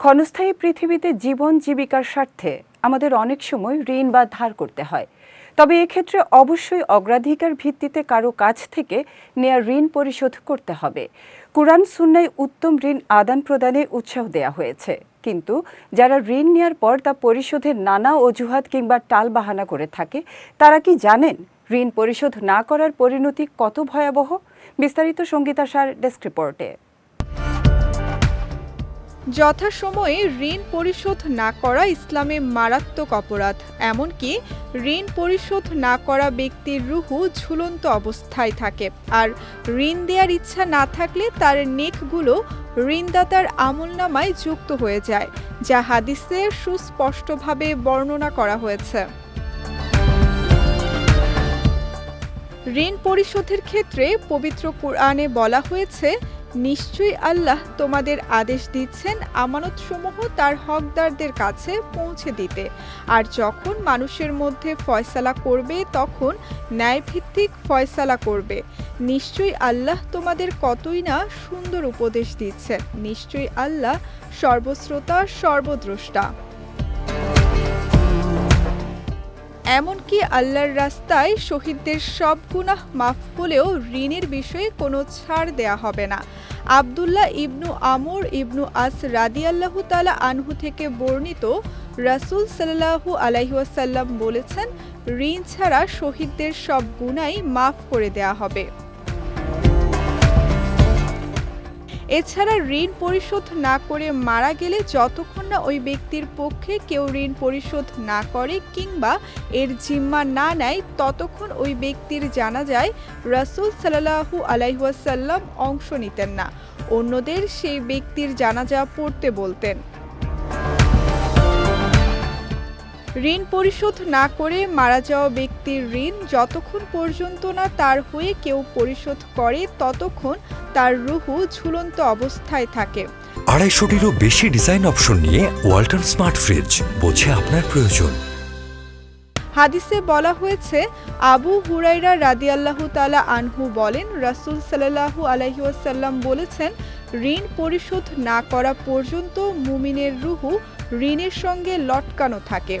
ক্ষণস্থায়ী পৃথিবীতে জীবন জীবিকার স্বার্থে আমাদের অনেক সময় ঋণ বা ধার করতে হয়। তবে এক্ষেত্রে অবশ্যই অগ্রাধিকার ভিত্তিতে কারও কাছ থেকে নেয়া ঋণ পরিশোধ করতে হবে। কুরআন সুন্নায় উত্তম ঋণ আদান প্রদানে উৎসাহ দেওয়া হয়েছে। কিন্তু যারা ঋণ নেওয়ার পর তা পরিশোধের নানা অজুহাত কিংবা টালবাহানা করে থাকে, তারা কি জানেন ঋণ পরিশোধ না করার পরিণতি কত ভয়াবহ? বিস্তারিত সঙ্গীতা সার ডেস্ক রিপোর্টে। যথাসময়ে ঋণ পরিশোধ না করা ইসলামে মারাত্মক অপরাধ, এমনকি ঋণ পরিশোধ না করা ব্যক্তির রুহু ঝুলন্ত অবস্থায় থাকে। আর ঋণ দেওয়ার ইচ্ছা না থাকলে তার নেকগুলো ঋণদাতার আমলনামায় যুক্ত হয়ে যায়, যা হাদিসে সুস্পষ্টভাবে বর্ণনা করা হয়েছে। ঋণ পরিশোধের ক্ষেত্রে পবিত্র কোরআনে বলা হয়েছে নিশ্চয়ই আল্লাহ তোমাদের আদেশ দিচ্ছেন আমানতসমূহ তার হকদারদের কাছে পৌঁছে দিতে। আর যখন মানুষের মধ্যে ফয়সালা করবে, তখন ন্যায়ভিত্তিক ফয়সালা করবে। নিশ্চয়ই আল্লাহ তোমাদের কতই না সুন্দর উপদেশ দিচ্ছেন। নিশ্চয়ই আল্লাহ সর্বশ্রোতা, সর্বদ্রষ্টা। এমনকি আল্লাহর রাস্তায় শহীদদের সব গুনাহ মাফ হলেও ঋণের বিষয়ে কোনো ছাড় দেয়া হবে না। আবদুল্লাহ ইবনু আমর ইবনু আস রাদিয়াল্লাহু তালা আনহু থেকে বর্ণিত রাসুল সাল্লাহু আলাইহাসাল্লাম বলেছেন, ঋণ ছাড়া শহীদদের সব গুনাই মাফ করে দেয়া হবে। এছাড়া ঋণ পরিশোধ না করে মারা গেলে যতক্ষণ না ওই ব্যক্তির পক্ষে কেউ ঋণ পরিশোধ না করে কিংবা এর জিম্মা না নেয়, ততক্ষণ ওই ব্যক্তির জানা যায় রাসুল সাল্লাহু আলাইহাসাল্লাম অংশ নিতেন না। অন্যদের সেই ব্যক্তির জানাজা পড়তে বলতেন। ঋণ পরিশোধ না করে মারা যাওয়া ব্যক্তির ঋণ যতক্ষণ পর্যন্ত না তার হয়ে কেউ পরিশোধ করে ততক্ষণ তার রুহু ঝুলন্ত অবস্থায় থাকে। আড়াইশোটিরও বেশি ডিজাইন অপশন নিয়ে ওয়াল্টন স্মার্ট ফ্রিজ বোঝে আপনার প্রয়োজন। হাদিসে বলা হয়েছে আবু হুরাইরা রাদিয়াল্লাহু তালা আনহু বলেন রাসূল সাল্লাল্লাহু আলাইহি ওয়াসাল্লাম বলেছেন ঋণ পরিশোধ না করা পর্যন্ত মুমিনের রুহু ঋণের সঙ্গে লটকানো থাকে।